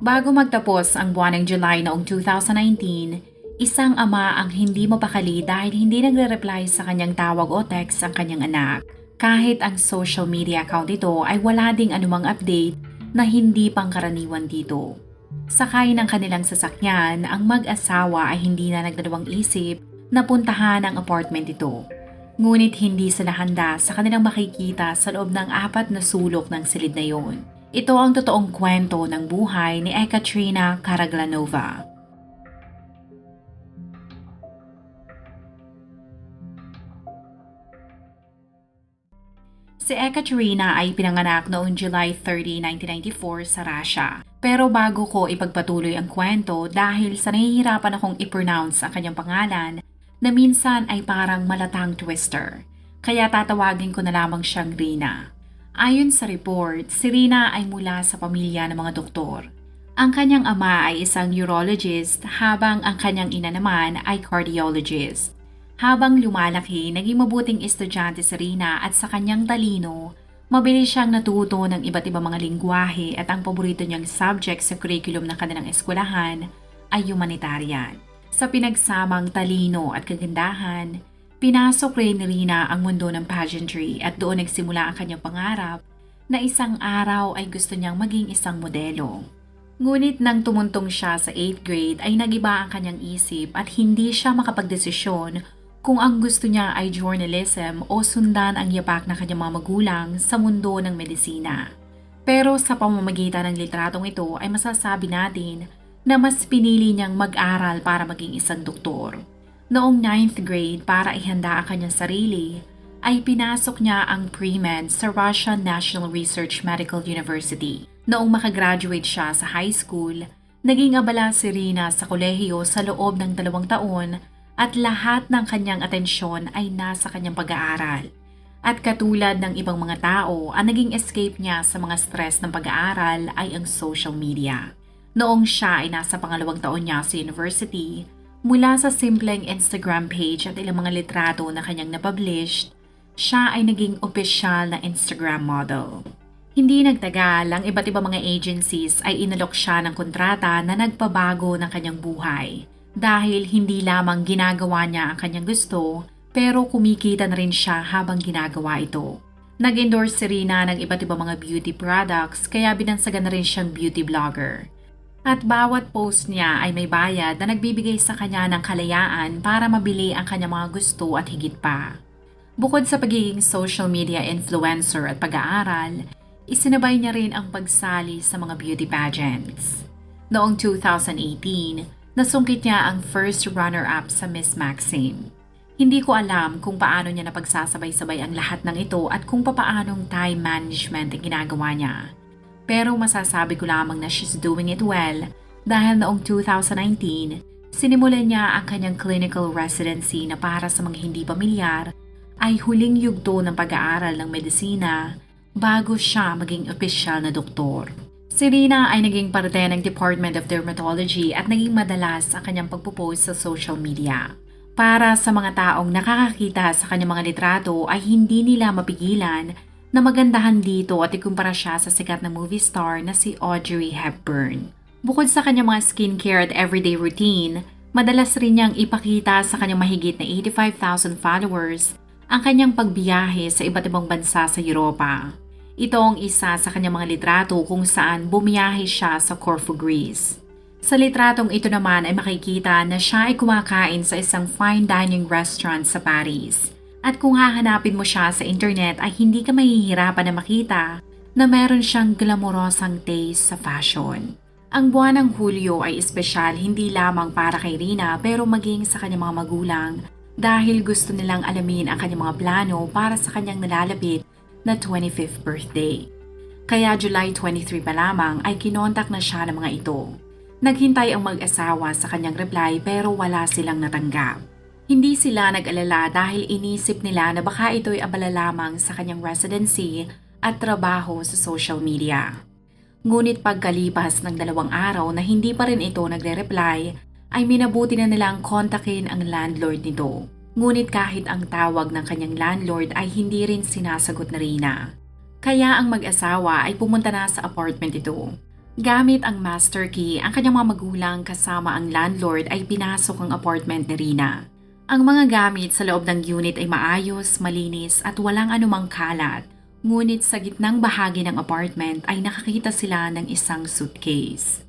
Bago magtapos ang buwan ng July noong 2019, isang ama ang hindi mapakali dahil hindi nagre-reply sa kanyang tawag o text ang kanyang anak. Kahit ang social media account ito ay wala ding anumang update na hindi pangkaraniwan dito. Sakay ng kanilang sasakyan, ang mag-asawa ay hindi na nagdalawang isip na puntahan ang apartment ito. Ngunit hindi sila handa sa kanilang makikita sa loob ng apat na sulok ng silid na yun. Ito ang totoong kwento ng buhay ni Ekaterina Karaglanova. Si Ekaterina ay pinanganak noong July 30, 1994 sa Russia. Pero bago ko ipagpatuloy ang kwento dahil sa nahihirapan akong i-pronounce ang kanyang pangalan na minsan ay parang malatang twister. Kaya tatawagin ko na lamang siyang Rina. Ayon sa report, si Rina ay mula sa pamilya ng mga doktor. Ang kanyang ama ay isang neurologist habang ang kanyang ina naman ay cardiologist. Habang lumalaki, naging mabuting estudyante si Rina at sa kanyang talino, mabilis siyang natuto ng iba't ibang mga lingwahe at ang paborito niyang subject sa curriculum ng kanilang eskwelahan ay humanitarian. Sa pinagsamang talino at kagandahan, pinasok rin ni Rina ang mundo ng pageantry at doon nagsimula ang kanyang pangarap na isang araw ay gusto niyang maging isang modelo. Ngunit nang tumuntong siya sa 8th grade ay nagiba ang kanyang isip at hindi siya makapagdesisyon kung ang gusto niya ay journalism o sundan ang yapak ng kanyang mga magulang sa mundo ng medisina. Pero sa pamamagitan ng litratong ito ay masasabi natin na mas pinili niyang mag-aral para maging isang doktor. Noong 9th grade para ihanda ang kanyang sarili, ay pinasok niya ang pre-med sa Russian National Research Medical University. Noong makagraduate siya sa high school, naging abala si Rina sa kolehiyo sa loob ng dalawang taon at lahat ng kanyang atensyon ay nasa kanyang pag-aaral. At katulad ng ibang mga tao, ang naging escape niya sa mga stress ng pag-aaral ay ang social media. Noong siya ay nasa pangalawang taon niya sa university, mula sa simpleng Instagram page at ilang mga litrato na kanyang napublished, siya ay naging opisyal na Instagram model. Hindi nagtagal, ang iba't ibang mga agencies ay inalok siya ng kontrata na nagpabago ng kanyang buhay dahil hindi lamang ginagawa niya ang kanyang gusto, pero kumikita na rin siya habang ginagawa ito. Nag-endorse si Rina ng iba't ibang mga beauty products kaya binansagan na rin siyang beauty blogger. At bawat post niya ay may bayad na nagbibigay sa kanya ng kalayaan para mabili ang kanyang mga gusto at higit pa. Bukod sa pagiging social media influencer at pag-aaral, isinabay niya rin ang pagsali sa mga beauty pageants. Noong 2018, nasungkit niya ang first runner-up sa Miss Maxine. Hindi ko alam kung paano niya napagsasabay-sabay ang lahat ng ito at kung papaanong time management ang ginagawa niya. Pero masasabi ko lamang na she's doing it well dahil noong 2019, sinimulan niya ang kanyang clinical residency na para sa mga hindi pamilyar ay huling yugto ng pag-aaral ng medisina bago siya maging opisyal na doktor. Si Rina ay naging parte ng Department of Dermatology at naging madalas ang kanyang pagpo-post sa social media. Para sa mga taong nakakakita sa kanyang mga litrato ay hindi nila mapigilan na magandahan dito at ikumpara siya sa sikat na movie star na si Audrey Hepburn. Bukod sa kanyang mga skincare at everyday routine, madalas rin niyang ipakita sa kanyang mahigit na 85,000 followers ang kanyang pagbiyahe sa iba't ibang bansa sa Europa. Ito ang isa sa kanyang mga litrato kung saan bumiyahe siya sa Corfu, Greece. Sa litratong ito naman ay makikita na siya ay kumakain sa isang fine dining restaurant sa Paris. At kung hahanapin mo siya sa internet ay hindi ka mahihirapan na makita na meron siyang glamorosang taste sa fashion. Ang buwan ng Hulyo ay espesyal hindi lamang para kay Rina pero maging sa kanyang mga magulang dahil gusto nilang alamin ang kanyang mga plano para sa kanyang nalalapit na 25th birthday. Kaya July 23 pa lamang ay kinontak na siya ng mga ito. Naghintay ang mag-asawa sa kanyang reply pero wala silang natanggap. Hindi sila nag-alala dahil inisip nila na baka ito'y abala lamang sa kanyang residency at trabaho sa social media. Ngunit pagkalipas ng dalawang araw na hindi pa rin ito nagre-reply, ay minabuti na nilang kontakin ang landlord nito. Ngunit kahit ang tawag ng kanyang landlord ay hindi rin sinasagot na Rina. Kaya ang mag-asawa ay pumunta na sa apartment ito. Gamit ang master key, ang kanyang mga magulang kasama ang landlord ay pinasok ang apartment ni Rina. Ang mga gamit sa loob ng unit ay maayos, malinis at walang anumang kalat. Ngunit sa gitnang bahagi ng apartment ay nakakita sila ng isang suitcase.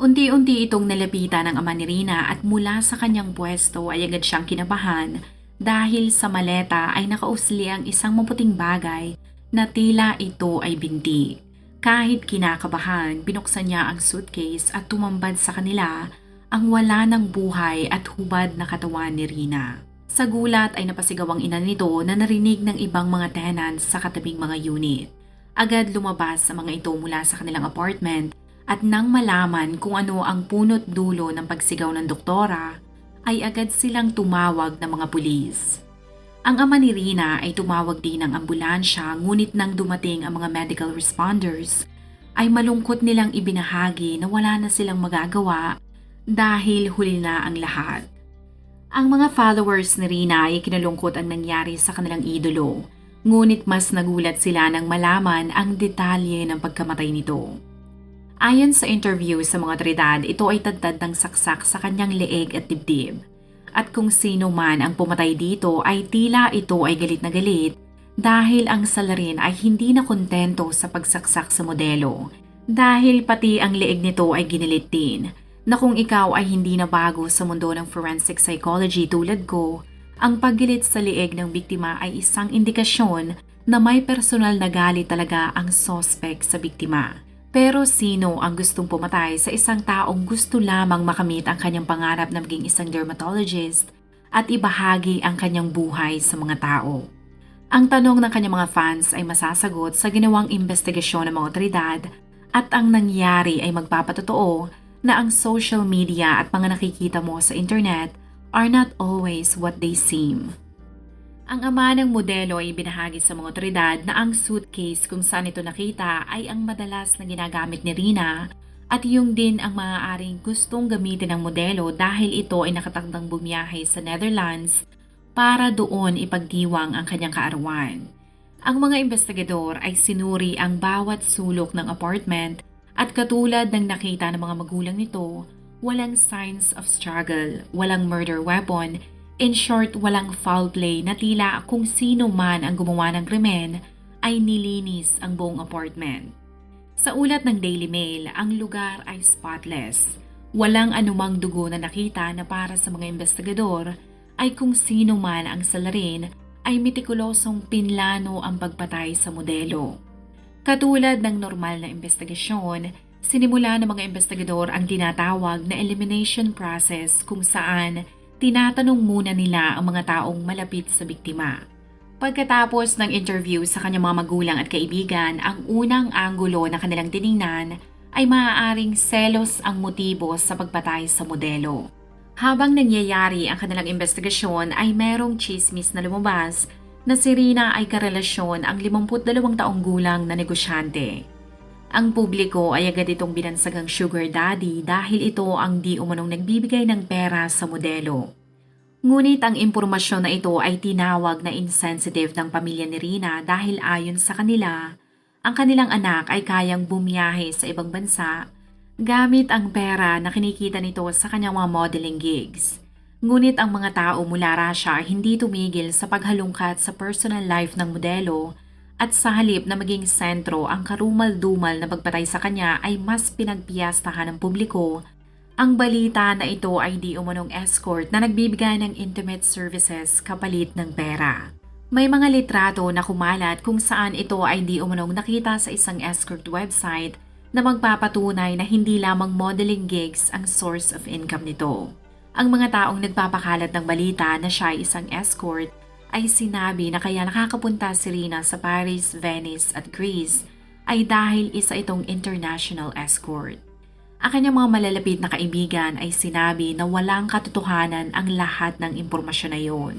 Unti-unti itong nalapitan ng ama ni Rina at mula sa kanyang pwesto ay agad siyang kinabahan dahil sa maleta ay nakausli ang isang maputing bagay na tila ito ay binti. Kahit kinakabahan, binuksan niya ang suitcase at tumambad sa kanila ang wala ng buhay at hubad na katawan ni Rina. Sa gulat ay napasigaw ang ina nito na narinig ng ibang mga tenants sa katabing mga unit. Agad lumabas sa mga ito mula sa kanilang apartment at nang malaman kung ano ang punot dulo ng pagsigaw ng doktora, ay agad silang tumawag ng mga pulis. Ang ama ni Rina ay tumawag din ng ambulansya ngunit nang dumating ang mga medical responders, ay malungkot nilang ibinahagi na wala na silang magagawa dahil huli na ang lahat. Ang mga followers ni Rina ay kinalungkot ang nangyari sa kanilang idolo, ngunit mas nagulat sila nang malaman ang detalye ng pagkamatay nito. Ayon sa interview sa mga tridad, ito ay tadtad ng saksak sa kanyang leeg at dibdib. At kung sino man ang pumatay dito ay tila ito ay galit na galit dahil ang salarin ay hindi na kontento sa pagsaksak sa modelo. Dahil pati ang leeg nito ay ginilit din na kung ikaw ay hindi na bago sa mundo ng forensic psychology tulad ko, ang paggilit sa lieg ng biktima ay isang indikasyon na may personal na galit talaga ang suspect sa biktima. Pero sino ang gustong pumatay sa isang taong gusto lamang makamit ang kanyang pangarap na maging isang dermatologist at ibahagi ang kanyang buhay sa mga tao? Ang tanong ng kanyang mga fans ay masasagot sa ginawang investigasyon ng mga otoridad at ang nangyari ay magpapatotoo na ang social media at mga nakikita mo sa internet are not always what they seem. Ang ama ng modelo ay binahagi sa mga otoridad na ang suitcase kung saan ito nakita ay ang madalas na ginagamit ni Rina at yung din ang maaaring gustong gamitin ng modelo dahil ito ay nakatakdang bumiyahe sa Netherlands para doon ipagdiwang ang kanyang kaarawan. Ang mga investigador ay sinuri ang bawat sulok ng apartment at katulad ng nakita ng mga magulang nito, walang signs of struggle, walang murder weapon, in short, walang foul play na tila kung sino man ang gumawa ng krimen ay nilinis ang buong apartment. Sa ulat ng Daily Mail, ang lugar ay spotless. Walang anumang dugo na nakita na para sa mga investigador ay kung sino man ang salarin ay metikulosong pinlano ang pagpatay sa modelo. Katulad ng normal na investigasyon, sinimula ng mga investigador ang tinatawag na elimination process kung saan tinatanong muna nila ang mga taong malapit sa biktima. Pagkatapos ng interview sa kanyang mga magulang at kaibigan, ang unang anggulo na kanilang tiningnan ay maaaring selos ang motibo sa pagpatay sa modelo. Habang nangyayari ang kanilang investigasyon ay merong chismis na lumabas na si Rina ay karelasyon ang 52 taong gulang na negosyante. Ang publiko ay agad itong binansagang sugar daddy dahil ito ang di umanong nagbibigay ng pera sa modelo. Ngunit ang impormasyon na ito ay tinawag na insensitive ng pamilya ni Rina dahil ayon sa kanila, ang kanilang anak ay kayang bumiyahe sa ibang bansa gamit ang pera na kinikita nito sa kanyang mga modeling gigs. Ngunit ang mga tao mula Russia hindi tumigil sa paghalungkat sa personal life ng modelo at sa halip na maging sentro ang karumal-dumal na pagpatay sa kanya ay mas pinagpiyastahan ng publiko. Ang balita na ito ay di umanong escort na nagbibigay ng intimate services kapalit ng pera. May mga litrato na kumalat kung saan ito ay di umanong nakita sa isang escort website na magpapatunay na hindi lamang modeling gigs ang source of income nito. Ang mga taong nagpapakalat ng balita na siya ay isang escort ay sinabi na kaya nakakapunta si Rina sa Paris, Venice at Greece ay dahil isa itong international escort. Ang kanyang mga malalapit na kaibigan ay sinabi na walang katotohanan ang lahat ng impormasyon na yun.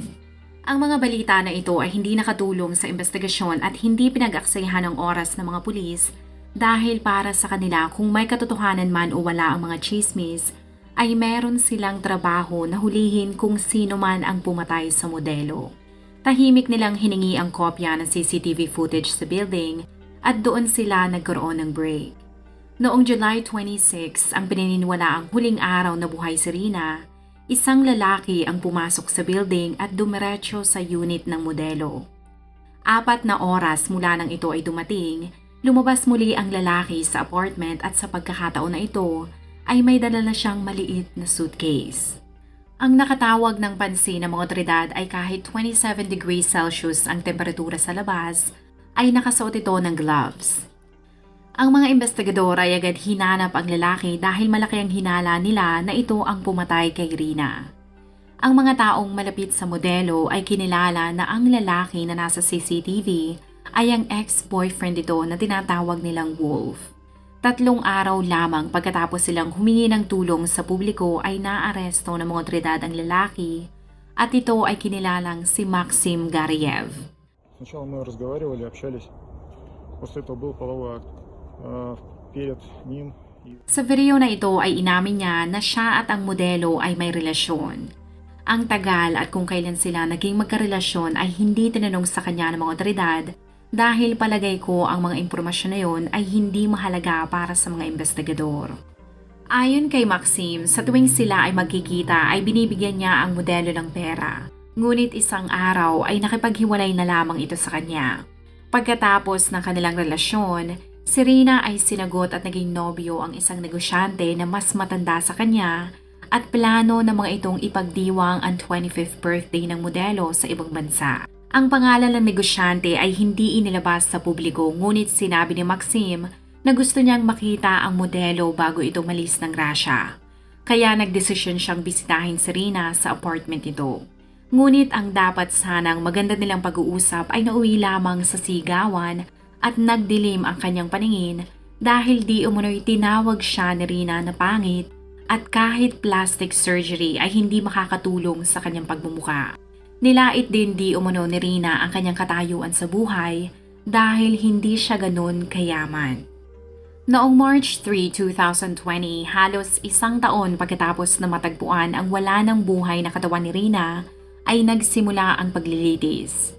Ang mga balita na ito ay hindi nakatulong sa investigasyon at hindi pinag-aksayahan ng oras ng mga pulis dahil para sa kanila kung may katotohanan man o wala ang mga chismis, ay meron silang trabaho na hulihin kung sino man ang pumatay sa modelo. Tahimik nilang hiningi ang kopya ng CCTV footage sa building at doon sila nagkaroon ng break. Noong July 26, ang pininiwala ang huling araw na buhay si Rina, isang lalaki ang pumasok sa building at dumiretso sa unit ng modelo. Apat na oras mula nang ito ay dumating, lumabas muli ang lalaki sa apartment at sa pagkakataon na ito ay may dala na siyang maliit na suitcase. Ang nakatawag ng pansin ng mga otoridad ay kahit 27 degrees Celsius ang temperatura sa labas, ay nakasuot ito ng gloves. Ang mga investigador ay agad hinanap ang lalaki dahil malaki ang hinala nila na ito ang pumatay kay Rina. Ang mga taong malapit sa modelo ay kinilala na ang lalaki na nasa CCTV ay ang ex-boyfriend ito na tinatawag nilang Wolf. Tatlong araw lamang pagkatapos silang humingi ng tulong sa publiko ay naaresto ng mga otoridad ang lalaki at ito ay kinilalang si Maxim Gariev. Сначала мы разговаривали, общались. После этого был половой акт. А, Перед ним и Sa video na ito ay inamin niya na siya at ang modelo ay may relasyon. Ang tagal at kung kailan sila naging magkarelasyon ay hindi tinanong sa kanya ng mga otoridad dahil palagay ko ang mga impormasyon na yon ay hindi mahalaga para sa mga investigador. Ayon kay Maxim, sa tuwing sila ay magkikita ay binibigyan niya ang modelo ng pera. Ngunit isang araw ay nakipaghiwalay na lamang ito sa kanya. Pagkatapos ng kanilang relasyon, si Rina ay sinagot at naging nobyo ang isang negosyante na mas matanda sa kanya at plano ng mga itong ipagdiwang ang 25th birthday ng modelo sa ibang bansa. Ang pangalan ng negosyante ay hindi inilabas sa publiko ngunit sinabi ni Maxim na gusto niyang makita ang modelo bago ito malis ng Russia. Kaya nagdesisyon siyang bisitahin si Rina sa apartment nito. Ngunit ang dapat sanang maganda nilang pag-uusap ay nauwi lamang sa sigawan at nagdilim ang kanyang paningin dahil di umunoy tinawag siya ni Rina na pangit at kahit plastic surgery ay hindi makakatulong sa kanyang pagmumuka. Nilait din di umano ni Rina ang kanyang katayuan sa buhay dahil hindi siya ganun kayaman. Noong March 3, 2020, halos isang taon pagkatapos na matagpuan ang wala ng buhay na katawan ni Rina, ay nagsimula ang paglilitis.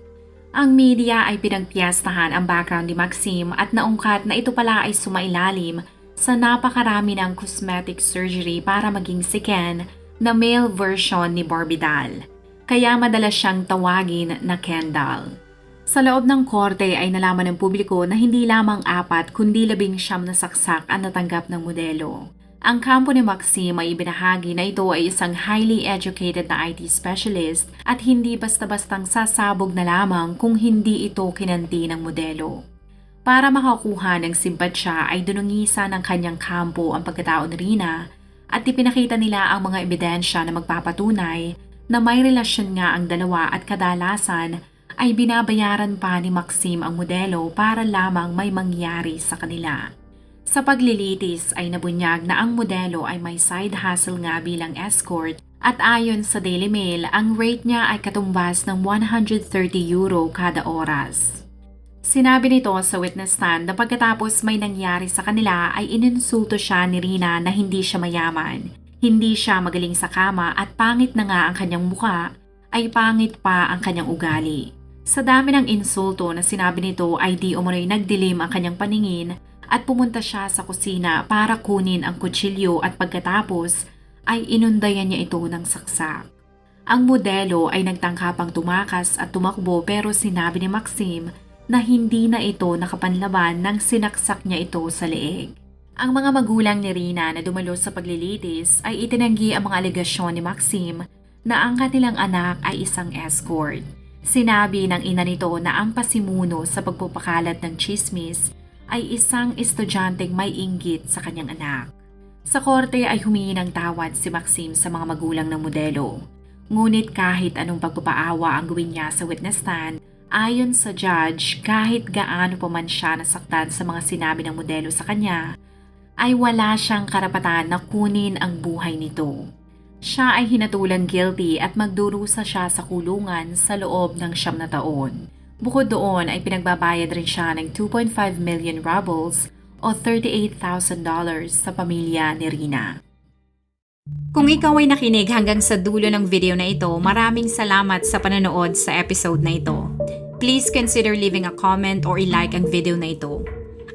Ang media ay pinagpiyastahan ang background ni Maxim at naungkat na ito pala ay sumailalim sa napakarami ng cosmetic surgery para maging si Ken na male version ni Barbie doll kaya madalas siyang tawagin na Kendall. Sa loob ng korte ay nalaman ng publiko na hindi lamang apat kundi labing siyam na saksak ang natanggap ng modelo. Ang kampo ni Maxim ay ibinahagi na ito ay isang highly educated na IT specialist at hindi basta-bastang sasabog na lamang kung hindi ito kinanti ng modelo. Para makakuha ng simpatsya ay dunungisa ng kanyang kampo ang pagkatao ni Rina at ipinakita nila ang mga ebidensya na magpapatunay na may relasyon nga ang dalawa at kadalasan ay binabayaran pa ni Maxim ang modelo para lamang may mangyari sa kanila. Sa paglilitis ay nabunyag na ang modelo ay may side hustle nga bilang escort at ayon sa Daily Mail, ang rate niya ay katumbas ng 130 euro kada oras. Sinabi nito sa witness stand na pagkatapos may nangyari sa kanila ay ininsulto siya ni Rina na hindi siya mayaman hindi siya magaling sa kama at pangit na nga ang kanyang muka, ay pangit pa ang kanyang ugali. Sa dami ng insulto na sinabi nito ay di umano'y nagdilim ang kanyang paningin at pumunta siya sa kusina para kunin ang kutsilyo at pagkatapos ay inundayan niya ito ng saksak. Ang modelo ay nagtangkapang tumakas at tumakbo pero sinabi ni Maxim na hindi na ito nakapanlaban nang sinaksak niya ito sa leeg. Ang mga magulang ni Rina na dumalo sa paglilitis ay itinanggi ang mga alegasyon ni Maxim na ang kanilang anak ay isang escort. Sinabi ng ina nito na ang pasimuno sa pagpupakalat ng chismis ay isang estudyanteng may inggit sa kanyang anak. Sa korte ay humingi ng tawad si Maxim sa mga magulang ng modelo. Ngunit kahit anong pagpapaawa ang gawin niya sa witness stand, ayon sa judge, kahit gaano pa man siya nasaktan sa mga sinabi ng modelo sa kanya, ay wala siyang karapatan na kunin ang buhay nito. Siya ay hinatulang guilty at magdurusa siya sa kulungan sa loob ng siyam na taon. Bukod doon ay pinagbabayad rin siya ng 2.5 million rubles o $38,000 sa pamilya ni Rina. Kung ikaw ay nakinig hanggang sa dulo ng video na ito, maraming salamat sa panonood sa episode na ito. Please consider leaving a comment or i-like ang video na ito.